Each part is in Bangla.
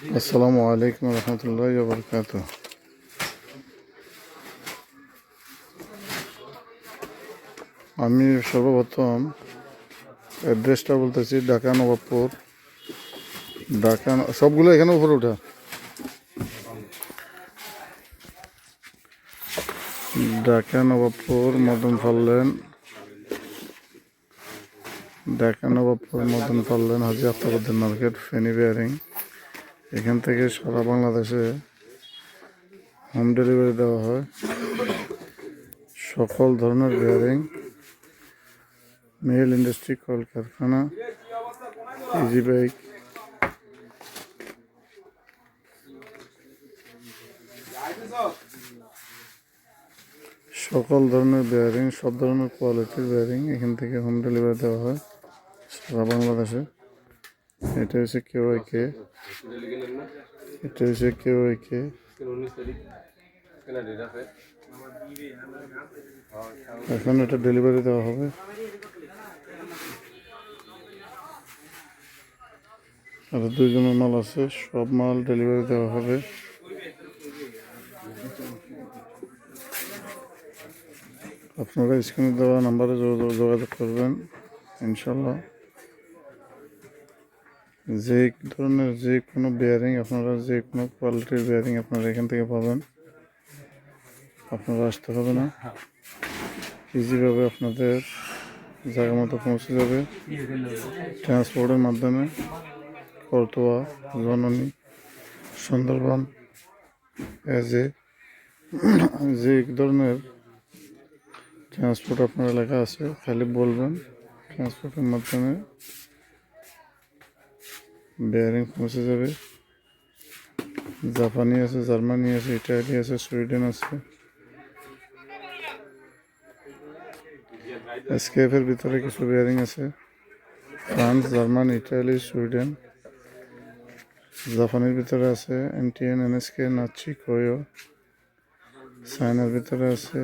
আসসালামু আলাইকুম রহমতুল্লাহ বরকাত আমি সর্বপ্রথম অ্যাড্রেসটা বলতেছি ঢাকা নবাবপুর। ঢাকা সবগুলো এখানে উপরে ওঠা। ঢাকা নবাবপুর, মদন ফাল্লেন ঢাকা নবাবপুর, মদন ফাল্লেন হাজি আফতাবুদ্দিন মার্কেট, ফেনি বিয়ারিং। এখান থেকে সারা বাংলাদেশে হোম ডেলিভারি দেওয়া হয়। সকল ধরনের বিয়ারিং মেল ইন্ডাস্ট্রি কল কারখানা ইজি বাইক সকল ধরনের বেয়ারিং সব ধরনের কোয়ালিটির বেয়ারিং এখান থেকে হোম ডেলিভারি দেওয়া হয় সারা বাংলাদেশে। এটা হচ্ছে কেউ কে এটা হচ্ছে কেউ কে এখন এটা ডেলিভারি দেওয়া হবে। আর দুইজনের মাল আছে, সব মাল ডেলিভারি দেওয়া হবে। আপনারা স্ক্রিনে দেওয়া নাম্বারে যোগাযোগ করবেন, ইনশাল্লাহ। যে ধরনের যে কোনো বেয়ারিং আপনারা যে কোনো কোয়ালিটির বেয়ারিং আপনারা এখান থেকে পাবেন আপনারা আসতে হবে না। ইজিভাবে আপনাদের জায়গা মতো পৌঁছে যাবে। ট্রান্সপোর্টের মাধ্যমে করতোয়া জননী সুন্দরবন যে যে ধরনের ট্রান্সপোর্ট আপনার এলাকা আছে খালি বলবেন ট্রান্সপোর্টের মাধ্যমে বেয়ারিং পৌঁছে যাবে জাপানি আছে জার্মানি আছে ইটালি আছে সুইডেন আছে এসকেএফের ভিতরে কিছু বেয়ারিং আছে ফ্রান্স জার্মান ইটালি সুইডেন জাপানের ভিতরে আছে এনটিএন এনএসকে নাচি কোয়ো চায়নার ভিতরে আছে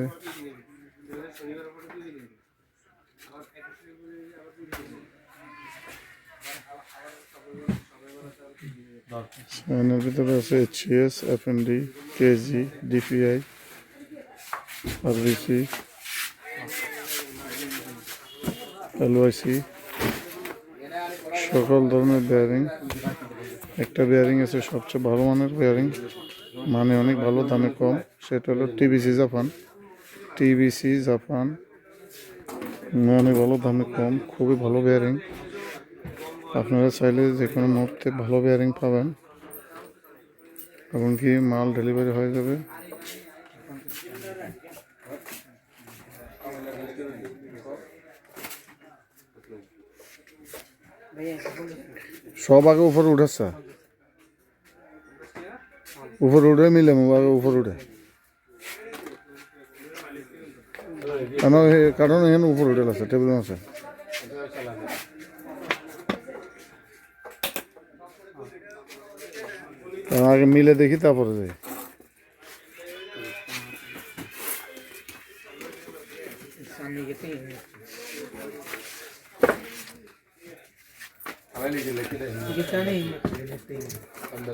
চায়নার ভিতরে আছে HS F N D KG DPI RBC LYC সকল ধরনের বেয়ারিং একটা বেয়ারিং আছে সবচেয়ে ভালো মানের বেয়ারিং মানে অনেক ভালো, দামে কম। সেটা হলো টিবিসি জাপান টিবিসি জাপান অনেক ভালো, দামে কম, খুবই ভালো বেয়ারিং আপনারা চাইলে যে কোনো মুহূর্তে ভালো বেয়ারিং পাবেন, এমনকি মাল ডেলিভারি হয়ে যাবে। সব আগে উপরে উঠেছে উপরে উঠে মিলে আগে উপরে উঠে। এ- কারণ এখানে উপরে উঠে আছে টেবিল আছে আগে মিলে দেখি তারপরে যাই। আমরা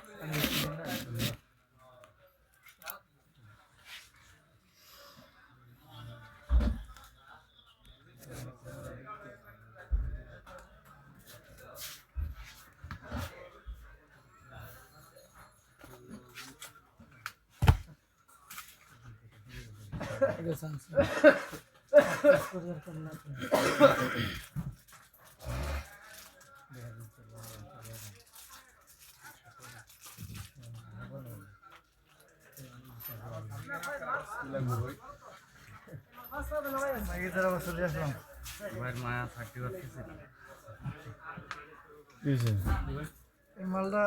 মায়া মালটা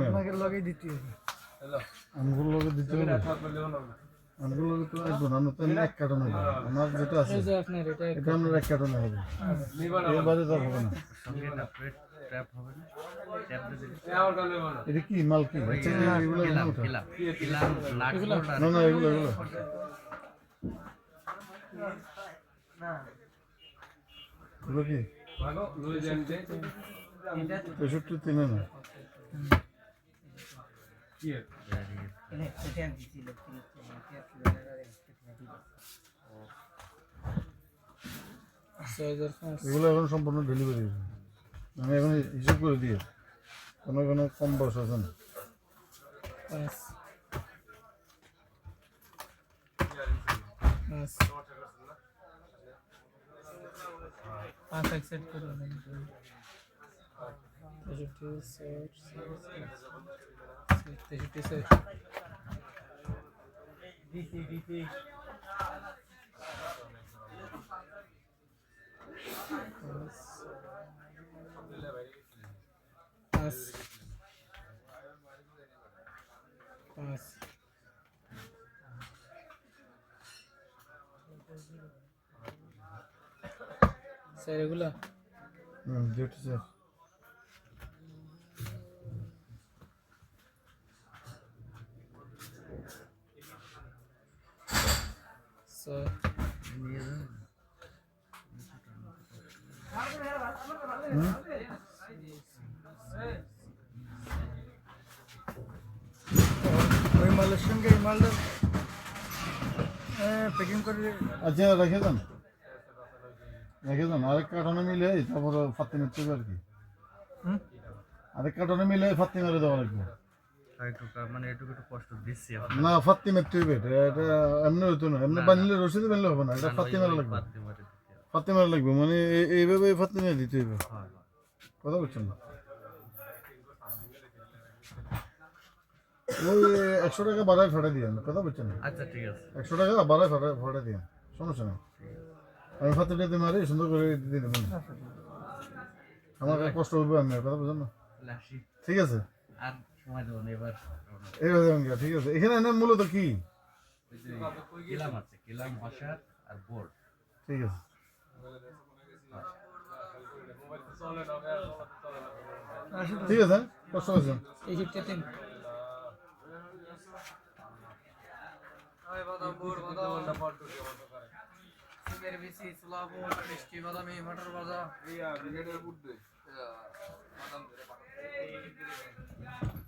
আপনাকে লগে দিতে হবে। আমগুলো লগে দিতে হবে। আমগুলো তো একদম না নতুন এক কার্টন হবে। আমার যেটা আছে এই যে আপনার এটা এটা আপনার এক কার্টনে হবে। এবারে তো হবে না। প্লেট ট্র্যাপ হবে না। এটা কি মাল কি? এগুলো কিলাম ওঠা কিলাম কিলাম নাট বোল্ট আর না না এগুলো এগুলো। এগুলো কি? তেষট্টি তিনে না। এগুলো এখন সম্পূর্ণ ডেলিভারি আমি এখন হিসাব করে দিয়ে কোনো কোনো কম বয়স আছে না। পাঁচ অ্যাকসেপ্ট করে তেষট্টি ষাট তেষট্টি ষাট পাঁচ। পাঁচ। স্যার এগুলো? হুম স্যার স্যার। আচ্ছা রেখে দেন। রেখে দেন। আরেক কার্টনে মিলে তারপর ফাত্তি মারতে হবে আর কি? আরেক কার্টনে মিলে ফাত্তি মেরে দেওয়া লাগবে। মানে একটু কষ্ট দিচ্ছি না ফাত্তি মারতে হবে এটা এমনি না। এমনি বানিলে রসিদ বানলে হবে না। এটা লাগবে। লাগবে। মানে এই- এইভাবে দিতে হবে কথা বলছেন না? ওই একশো টাকা বাড়ায় ফাটা দিয়ে কথা বলছেন? আচ্ছা ঠিক আছে। একশো টাকা বাড়ায় ফাটা ফাটা দিয়ে সমস্যা নেই। আমি ফাত্তি টাতে মারি সুন্দর করে দিয়ে দেবেন আমার কষ্ট হবে আমি কথা বলছেন না? ঠিক। আছে? আর সময় দেবো না এবার। এইভাবে দেবেন গা, ঠিক আছে। এখানে এনে মূলত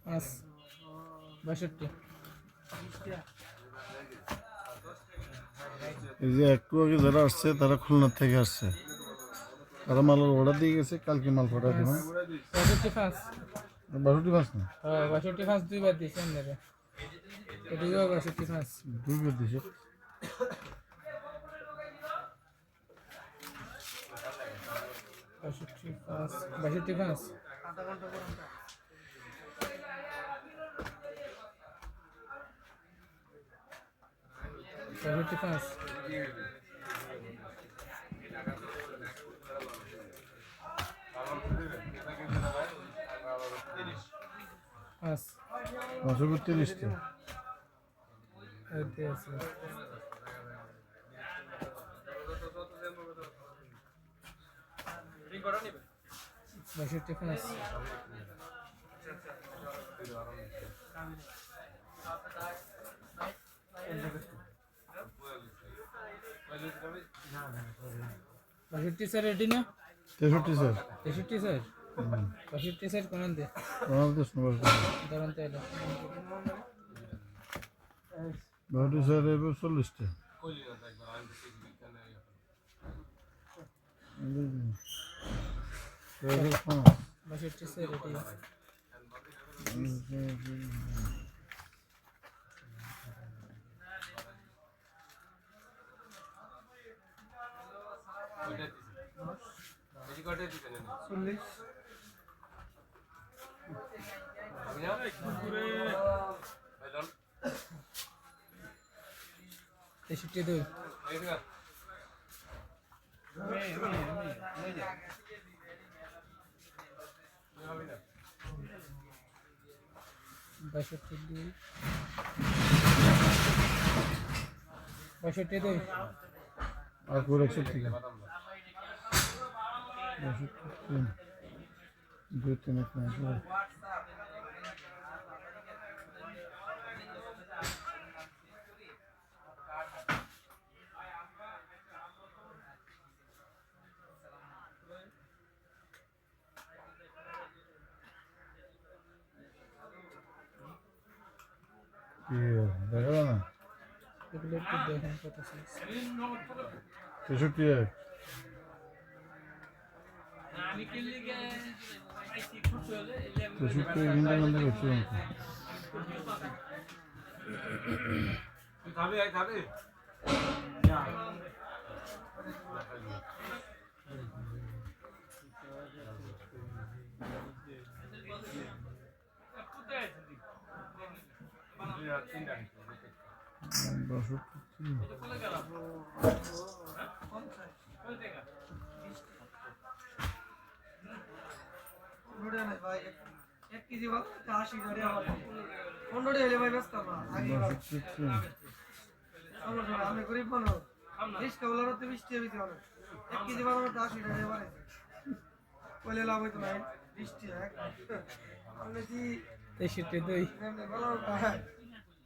পাঁচ বাষট্টি। এই যে একটু আগে যারা আসছে তারা খুলনার থেকে আসছে। তারা মালের অর্ডার দিয়ে গেছে কালকে মাল পাঠা দেবেন বাষট্টি পাঁচ। বারোটি মাস না? হ্যাঁ বাষট্টি পাঁচ দুইবার দিয়েছি এটিও বাষট্টি পাঁচ দুই দিছে। বাষট্টি পাঁচ বাষট্টি পাঁচ। বাষট্টি পাঁচ। করে আছে। বাষট্টি পাঁচ। বাষট্টি স্যার এটি না? তেষট্টি স্যার। তেষট্টি স্যার? কোন দে। বাংলাদেশ নবাস ধরুন তাহলে। বারোটি স্যার এবার চল্লিশটা। বাষট্টি স্যার চল্লিশ। তেষট্টি দুই বাষট্টি দুই বাষট্টি দুই আর দুই তিন এক নয় দুই। কি দেখা গেল না এগুলো একটু দেখেন কত size। তেষট্টি এক তেষট্টি এক ঘণ্টা ঘণ্টা করছিলাম খাবে খাবে বাষট্টি তিন এক কেজি ভাত আশি গাড়ি আমার পনেরো হলে ভাই ব্যস্ত না আগে বাষট্টি তিন সমস্যা আমি গরিব মানুষ রিস্কা বলার তো বৃষ্টি হবে হবে এক কেজি ভাত আমার আশি গাড়ি আমার কইলে লাভ হইতো না বৃষ্টি হয় আমি কি তেষট্টি দুই এমনি ভালো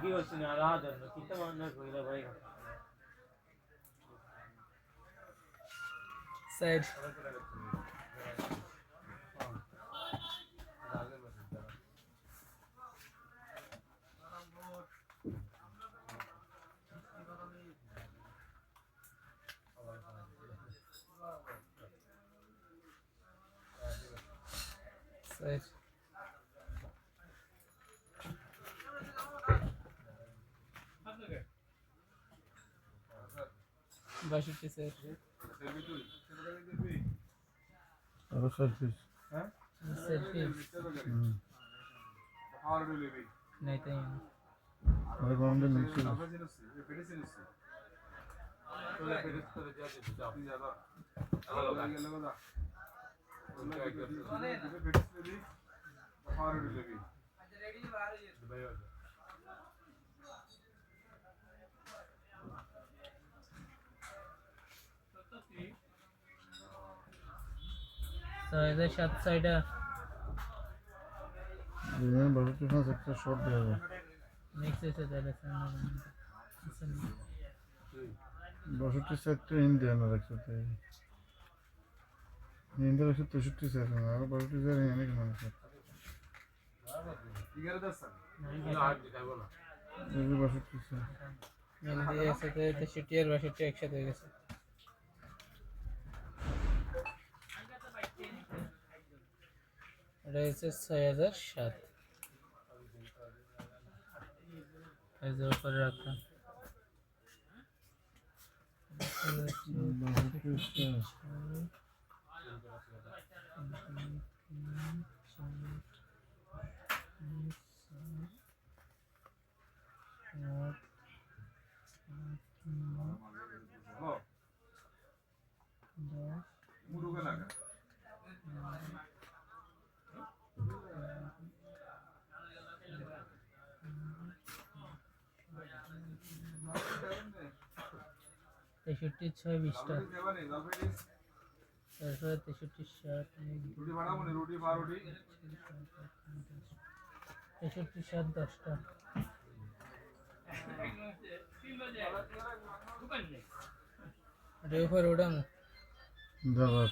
কি করছি না আর কিতা মান্না কইলা ভাই চার বাষট্টি চার আরও ষাট পিস চার পিস হুম নাই তাই আর গরমটা নিচ্ছিল ছয় হাজার সাত ছয়টা একটা শর্ট দেওয়া যায়। নেক্সট এসে তাহলে বাষট্টি চারটে ইন্ডিয়ান আর একসাথে ইন্ডিয়ার একশো তেষট্টি চার আর বাষট্টি চার অনেক মানুষ যে বাষট্টি একসাথে তেষট্টি আর বাষট্টি একসাথে হয়ে গেছে। এটা হচ্ছে ছয় হাজার সাত এই যে উপরে রাখলাম বাষট্টি চার তেষট্টি ছয় বিশটা। তারপরে তেষট্টি সাত তেষট্টি সাত দশটা। এটা উপরে দাদা